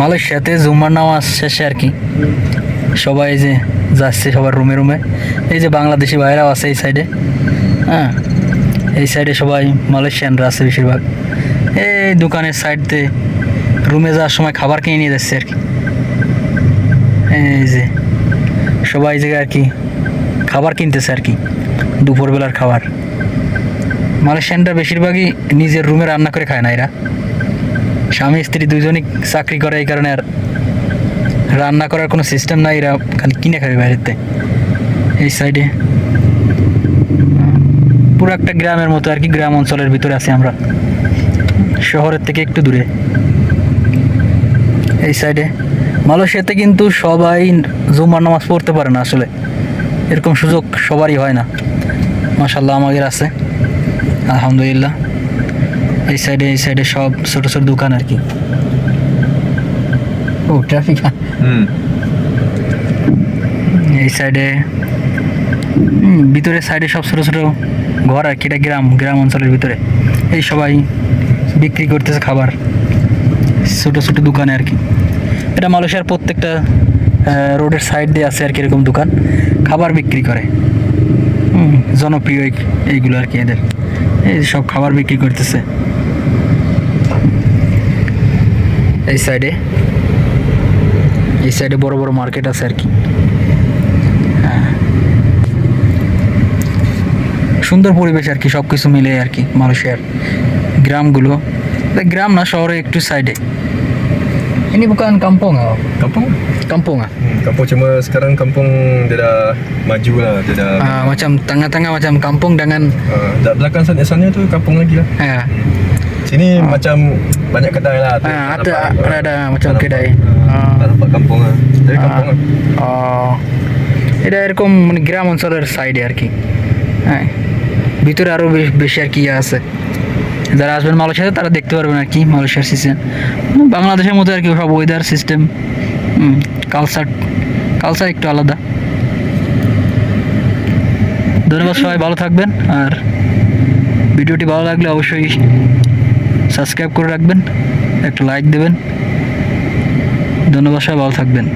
মালয়েশিয়াতে জুম্মার নামাজ শেষে আর কি সবাই যে যাচ্ছে সবার রুমে রুমে। এই যে বাংলাদেশি ভাইরাও আছে এই সাইডে হ্যাঁ এই সাইডে সবাই মালয়েশিয়ানরা আছে বেশিরভাগ। এই দোকানের সাইডতে রুমে যাওয়ার সময় খাবার কিনে নিয়ে যাচ্ছে আর কি। এই যে সবাই জায়গায় আর কি খাবার কিনতেছে আর কি, দুপুরবেলার খাবার। মালয়েশিয়ানরা বেশিরভাগই নিজের রুমে রান্না করে খায় না এরা। স্বামী, স্ত্রী দুজনই চাকরি করে এই কারণে আর রান্না করার কোনো সিস্টেম নাই, এরা খালি কিনে খাবে বাইরেতে এই সাইডে পুরো একটা গ্রামের মতো আর কি, গ্রাম অঞ্চলের ভিতরে আছি আমরা। শহরের থেকে একটু দূরে। এই সাইডে মালয়েশিয়াতে কিন্তু সবাই জুমার নামাজ পড়তে পারে না আসলে। এরকম সুযোগ সবারই হয় না। মাসাল্লাহ আমাদের আছে। আলহামদুলিল্লাহ। এই সাইডে এই সাইডে সব ছোট ছোট দোকান আর কি। ও ট্রাফিক হুম। এই সাইডে ভিতরে সাইডে সব ছোট ছোট ঘর আর কি এটা গ্রাম গ্রাম অঞ্চলের ভিতরে। এই সবাই বিক্রি করতেছে খাবার। ছোট ছোট দোকানে আর কি। এটা মালয়েশিয়ার প্রত্যেকটা রোডের সাইড দিয়ে আছে আর কি এরকম দোকান। খাবার বিক্রি করে। হুম, জনপ্রিয় এইগুলো আর কি এদের। এই সব খাবার বিক্রি করতেছে। এই সাইডে এই সাইডে বড় বড় মার্কেট আছে আর কি। হ্যাঁ। সুন্দর পরিবেশ আর কি সব কিছু মিলে আর কি, মানুষের। গ্রামগুলো, গ্রাম না, শহরে একটু সাইডে ini bukan kampung oh. Kampung? kampung ah Hmm, kampung cuma sekarang kampung dia dah maju lah. Dia dah... Ah, macam tengah-tengah macam kampung dengan Uh, dah belakang sana, sana tu kampung lagi lah. ya Sini macam banyak kedai lah. tu. Ah, Tak ada- nampak- ada macam tak nampak- kedai. ah, Ah. Tak nampak kampung lah. Jadi kampung lah. ও এটা এরকম মানে গ্রাম অঞ্চলের সাইডে আর কি হ্যাঁ ভিতরে আরও বেশি আর কি ইয়ে আছে যারা আসবেন মালয়েশিয়াতে, তারা দেখতে পারবেন আর কি মালয়েশিয়ার সিস্টেম বাংলাদেশের মতো আর কি, সব ওয়েদার সিস্টেম কালচার কালচার একটু আলাদা। ধন্যবাদ সবাই, ভালো থাকবেন। আর ভিডিওটি ভালো লাগলে অবশ্যই সাবস্ক্রাইব করে রাখবেন, একটা লাইক দেবেন। ধন্যবাদ সবাই, ভালো থাকবেন।